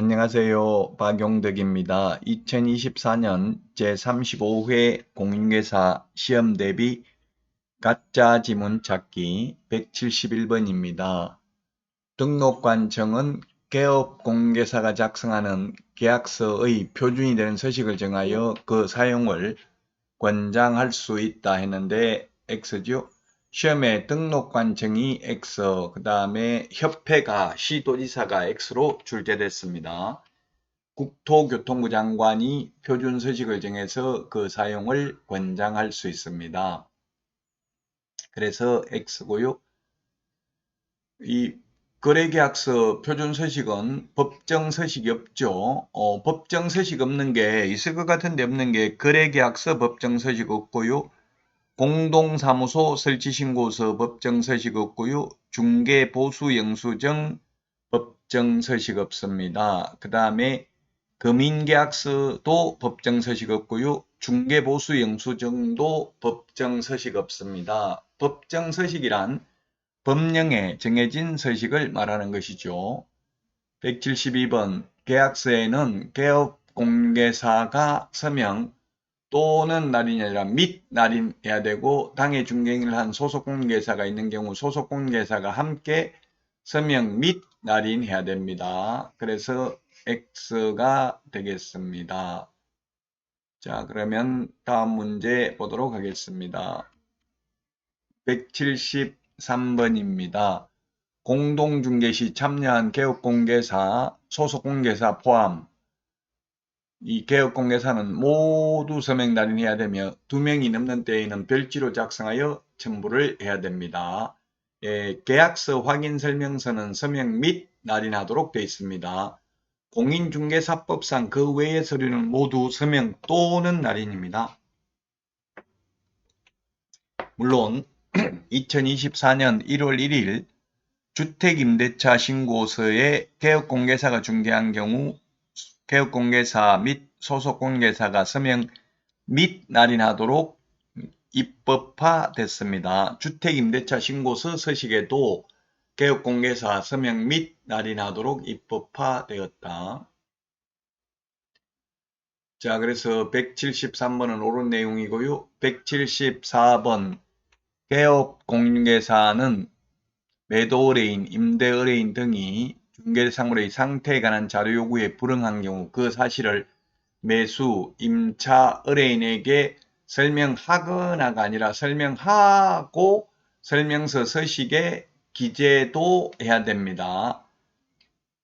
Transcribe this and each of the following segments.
안녕하세요. 박용덕입니다. 2024년 제35회 공인중개사 시험 대비 가짜 지문 찾기 171번입니다. 등록관청은 개업 공개사가 작성하는 계약서의 표준이 되는 서식을 정하여 그 사용을 권장할 수 있다 했는데 X죠. 시험에 등록관청이 X, 그 다음에 협회가 시도지사가 X로 출제됐습니다. 국토교통부 장관이 표준 서식을 정해서 그 사용을 권장할 수 있습니다. 그래서 X고요. 이 거래계약서 표준 서식은 법정 서식이 없죠. 어, 법정 서식 없는 게 있을 것 같은데 없는 게 거래계약서 법정 서식 없고요. 공동사무소 설치신고서 법정서식 없고요. 중개보수영수증 법정서식 없습니다. 그 다음에 금인계약서도 법정서식 없고요. 중개보수영수증도 법정서식 없습니다. 법정서식이란 법령에 정해진 서식을 말하는 것이죠. 172번 계약서에는 개업공개사가 서명 또는 날인이 아니라 및 날인해야 되고 당해 중개인을 한 소속공개사가 있는 경우 소속공개사가 함께 서명 및 날인해야 됩니다. 그래서 X가 되겠습니다. 자 그러면 다음 문제 보도록 하겠습니다. 173번입니다. 공동중개 시 참여한 개업공개사, 소속공개사 포함 이 개업공개사는 모두 서명 날인해야 되며 두 명이 넘는 때에는 별지로 작성하여 첨부를 해야 됩니다. 예, 계약서 확인 설명서는 서명 및 날인하도록 되어 있습니다. 공인중개사법상 그 외의 서류는 모두 서명 또는 날인입니다. 물론 2024년 1월 1일 주택임대차 신고서에 개업공개사가 중개한 경우 개업공개사 및 소속공개사가 서명 및 날인하도록 입법화됐습니다. 주택임대차 신고서 서식에도 개업공개사 서명 및 날인하도록 입법화되었다. 자, 그래서 173번은 옳은 내용이고요. 174번 개업공개사는 매도 의뢰인, 임대 의뢰인 등이 중개상물의 상태에 관한 자료 요구에 불응한 경우 그 사실을 매수, 임차, 의뢰인에게 설명하거나가 아니라 설명하고 설명서 서식에 기재도 해야 됩니다.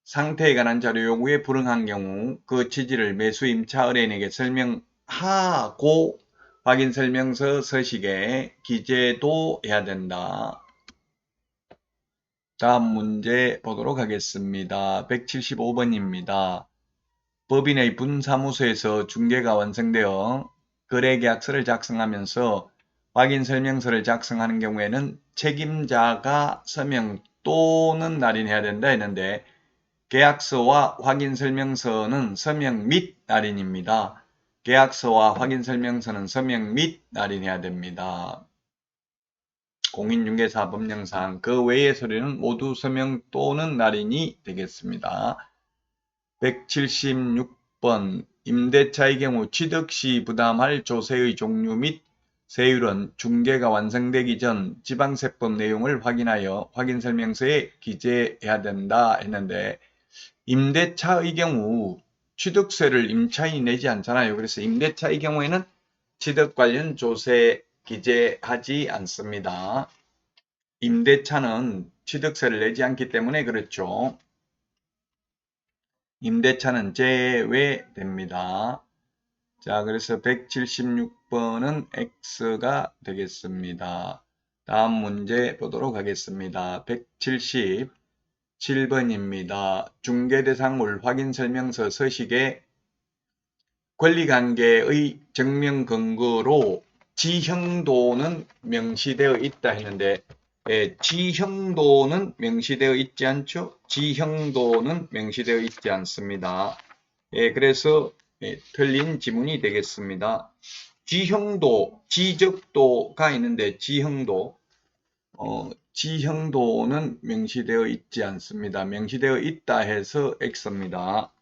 상태에 관한 자료 요구에 불응한 경우 그 취지를 매수, 임차, 의뢰인에게 설명하고 확인 설명서 서식에 기재도 해야 된다. 다음 문제 보도록 하겠습니다. 175번입니다. 법인의 분사무소에서 중개가 완성되어 거래계약서를 작성하면서 확인설명서를 작성하는 경우에는 책임자가 서명 또는 날인해야 된다 했는데 계약서와 확인설명서는 서명 및 날인입니다. 계약서와 확인설명서는 서명 및 날인해야 됩니다. 공인중개사 법령상 그 외의 서류는 모두 서명 또는 날인이 되겠습니다. 176번 임대차의 경우 취득 시 부담할 조세의 종류 및 세율은 중개가 완성되기 전 지방세법 내용을 확인하여 확인설명서에 기재해야 된다 했는데 임대차의 경우 취득세를 임차인이 내지 않잖아요. 그래서 임대차의 경우에는 취득 관련 조세 기재하지 않습니다. 임대차는 취득세를 내지 않기 때문에 그렇죠. 임대차는 제외됩니다. 자, 그래서 176번은 X가 되겠습니다. 다음 문제 보도록 하겠습니다. 177번입니다. 중개대상물 확인설명서 서식에 권리관계의 증명 근거로 지형도는 명시되어 있다 했는데 예, 지형도는 명시되어 있지 않죠? 지형도는 명시되어 있지 않습니다. 예, 그래서 예, 틀린 지문이 되겠습니다. 지형도, 지적도가 있는데 지형도, 어, 지형도는 명시되어 있지 않습니다. 명시되어 있다 해서 X입니다.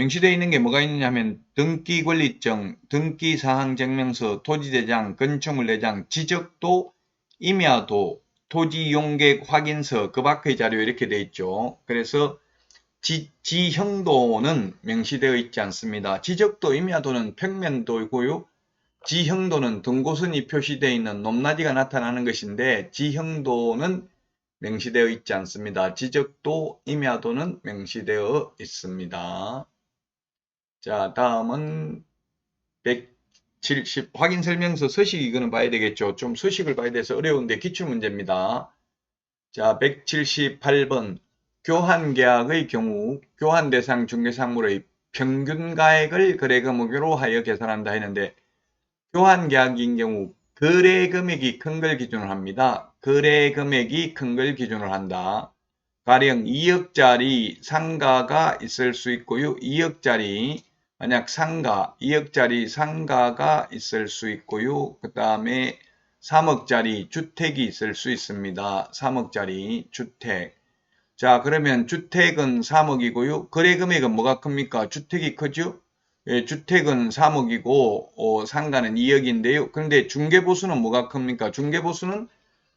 명시되어 있는 게 뭐가 있느냐면 등기권리증, 등기사항증명서, 토지대장, 건축물대장, 지적도, 임야도, 토지용객 확인서, 그 밖의 자료 이렇게 되어 있죠. 그래서 지, 지형도는 명시되어 있지 않습니다. 지적도, 임야도는 평면도이고요. 지형도는 등고선이 표시되어 있는 높낮이가 나타나는 것인데 지형도는 명시되어 있지 않습니다. 지적도, 임야도는 명시되어 있습니다. 자, 다음은 170 확인 설명서 서식 이거는 봐야 되겠죠. 좀 서식을 봐야 돼서 어려운데 기출 문제입니다. 자, 178번 교환 계약의 경우 교환 대상 중개 상물의 평균 가액을 거래 금액으로 하여 계산한다 했는데 교환 계약인 경우 거래 금액이 큰 걸 기준으로 합니다. 거래 금액이 큰 걸 기준으로 한다. 가령 2억짜리 상가가 있을 수 있고요. 2억짜리 만약 상가, 2억짜리 상가가 있을 수 있고요. 그 다음에 3억짜리 주택이 있을 수 있습니다. 3억짜리 주택. 자, 그러면 주택은 3억이고요. 거래 금액은 뭐가 큽니까? 주택이 크죠? 예, 주택은 3억이고 어, 상가는 2억인데요. 그런데 중개보수는 뭐가 큽니까? 중개보수는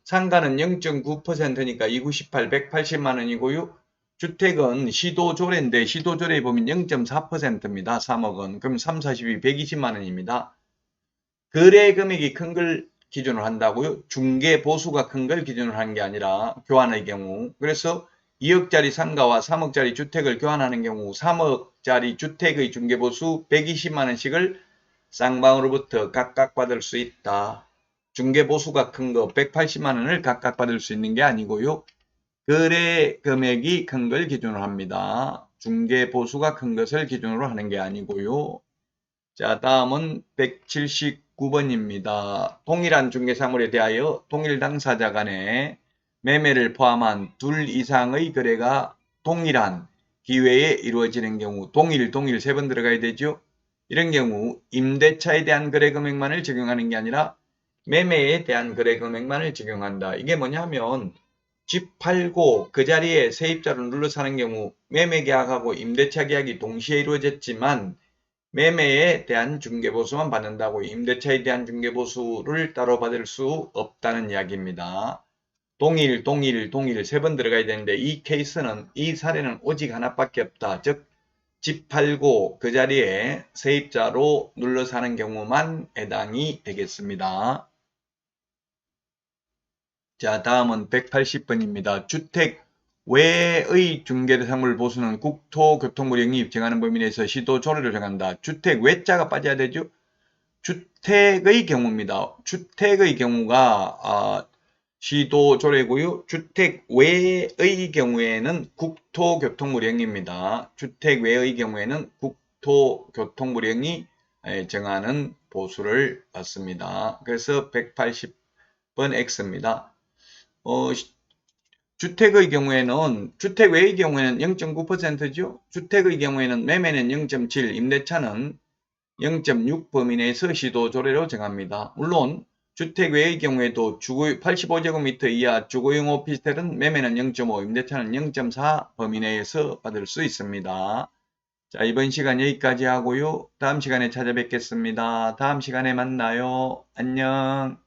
상가는 0.9%니까 298, 180만 원이고요. 주택은 시도조례인데 시도조례에 보면 0.4%입니다. 3억은. 그럼 3, 42, 120만 원입니다. 거래 금액이 큰 걸 기준으로 한다고요. 중개 보수가 큰 걸 기준으로 하는 게 아니라 교환의 경우. 그래서 2억짜리 상가와 3억짜리 주택을 교환하는 경우 3억짜리 주택의 중개보수 120만 원씩을 쌍방으로부터 각각 받을 수 있다. 중개보수가 큰 거 180만 원을 각각 받을 수 있는 게 아니고요. 거래 금액이 큰 걸 기준으로 합니다. 중개 보수가 큰 것을 기준으로 하는 게 아니고요. 자 다음은 179번입니다. 동일한 중개사물에 대하여 동일 당사자 간에 매매를 포함한 둘 이상의 거래가 동일한 기회에 이루어지는 경우 동일 동일 세 번 들어가야 되죠. 이런 경우 임대차에 대한 거래 금액만을 적용하는 게 아니라 매매에 대한 거래 금액만을 적용한다. 이게 뭐냐면 집 팔고 그 자리에 세입자를 눌러 사는 경우 매매 계약하고 임대차 계약이 동시에 이루어졌지만 매매에 대한 중개보수만 받는다고 임대차에 대한 중개보수를 따로 받을 수 없다는 이야기입니다. 동일, 동일, 동일 세 번 들어가야 되는데 이 케이스는 이 사례는 오직 하나밖에 없다. 즉, 집 팔고 그 자리에 세입자로 눌러 사는 경우만 해당이 되겠습니다. 자, 다음은 180번입니다. 주택 외의 중개대상물 보수는 국토교통부 영입 정하는 범위 내에서 시도 조례를 정한다. 주택 외자가 빠져야 되죠. 주택의 경우입니다. 주택의 경우가 아, 시도 조례고요. 주택 외의 경우에는 국토교통부령입니다. 주택 외의 경우에는 국토교통부령이 정하는 보수를 받습니다. 그래서 180번 X입니다. 어, 주택의 경우에는 주택 외의 경우에는 0.9%죠. 주택의 경우에는 매매는 0.7, 임대차는 0.6 범위 내에서 시도 조례로 정합니다. 물론 주택 외의 경우에도 주거 85제곱미터 이하 주거용 오피스텔은 매매는 0.5, 임대차는 0.4 범위 내에서 받을 수 있습니다. 자, 이번 시간 여기까지 하고요. 다음 시간에 찾아뵙겠습니다. 다음 시간에 만나요. 안녕.